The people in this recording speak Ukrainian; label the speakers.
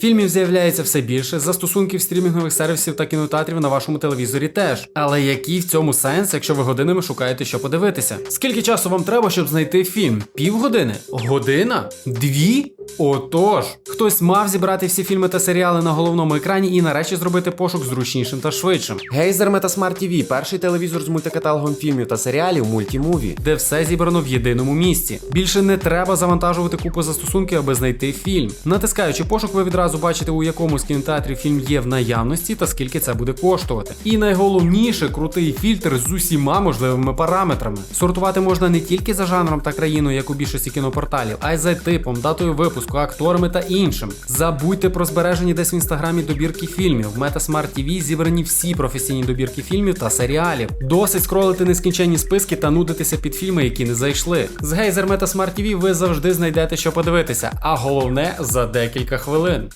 Speaker 1: Фільмів з'являється все більше, застосунків стрімінгових сервісів та кінотеатрів на вашому телевізорі теж. Але який в цьому сенс, якщо ви годинами шукаєте, що подивитися? Скільки часу вам треба, щоб знайти фільм? Півгодини? Година? Дві? Отож, хтось мав зібрати всі фільми та серіали на головному екрані і нарешті зробити пошук зручнішим та швидшим,
Speaker 2: Гейзер Metasmart TV – перший телевізор з мультикаталогом фільмів та серіалів мультімуві.
Speaker 1: де все зібрано в єдиному місці. Більше не треба завантажувати купу застосунків, аби знайти фільм. Натискаючи пошук, ви відразу бачите, у якому з кінотеатрів фільм є в наявності та скільки це буде коштувати. І найголовніше крутий фільтр з усіма можливими параметрами. Сортувати можна не тільки за жанром та країною, як у більшості кінопорталів, а й за типом, датою випуску, акторами та іншим. Забудьте про збережені десь в інстаграмі добірки фільмів. В Metasmart TV зібрані всі професійні добірки фільмів та серіалів. Досить скролити нескінченні списки та нудитися під фільми, які не зайшли. З Гейзер Metasmart TV ви завжди знайдете, що подивитися, а головне за декілька хвилин.